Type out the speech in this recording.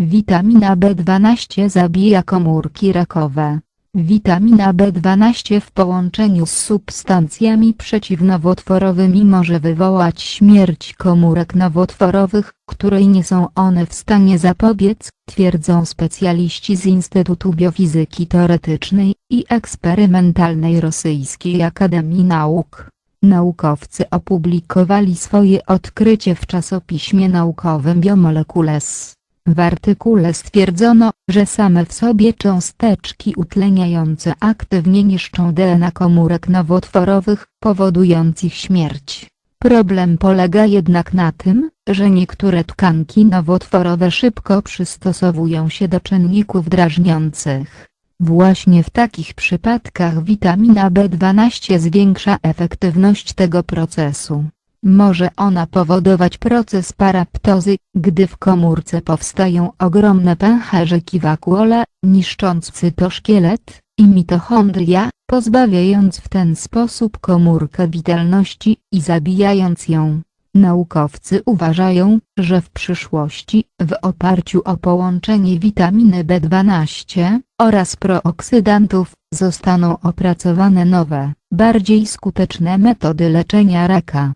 Witamina B12 zabija komórki rakowe. Witamina B12 w połączeniu z substancjami przeciwnowotworowymi może wywołać śmierć komórek nowotworowych, której nie są one w stanie zapobiec, twierdzą specjaliści z Instytutu Biofizyki Teoretycznej i Eksperymentalnej Rosyjskiej Akademii Nauk. Naukowcy opublikowali swoje odkrycie w czasopiśmie naukowym Biomolecules. W artykule stwierdzono, że same w sobie cząsteczki utleniające aktywnie niszczą DNA komórek nowotworowych, powodując ich śmierć. Problem polega jednak na tym, że niektóre tkanki nowotworowe szybko przystosowują się do czynników drażniących. Właśnie w takich przypadkach witamina B12 zwiększa efektywność tego procesu. Może ona powodować proces paraptozy, gdy w komórce powstają ogromne pęcherzyki wakuole, niszcząc cytoszkielet i mitochondria, pozbawiając w ten sposób komórkę witalności i zabijając ją. Naukowcy uważają, że w przyszłości, w oparciu o połączenie witaminy B12 oraz prooksydantów, zostaną opracowane nowe, bardziej skuteczne metody leczenia raka.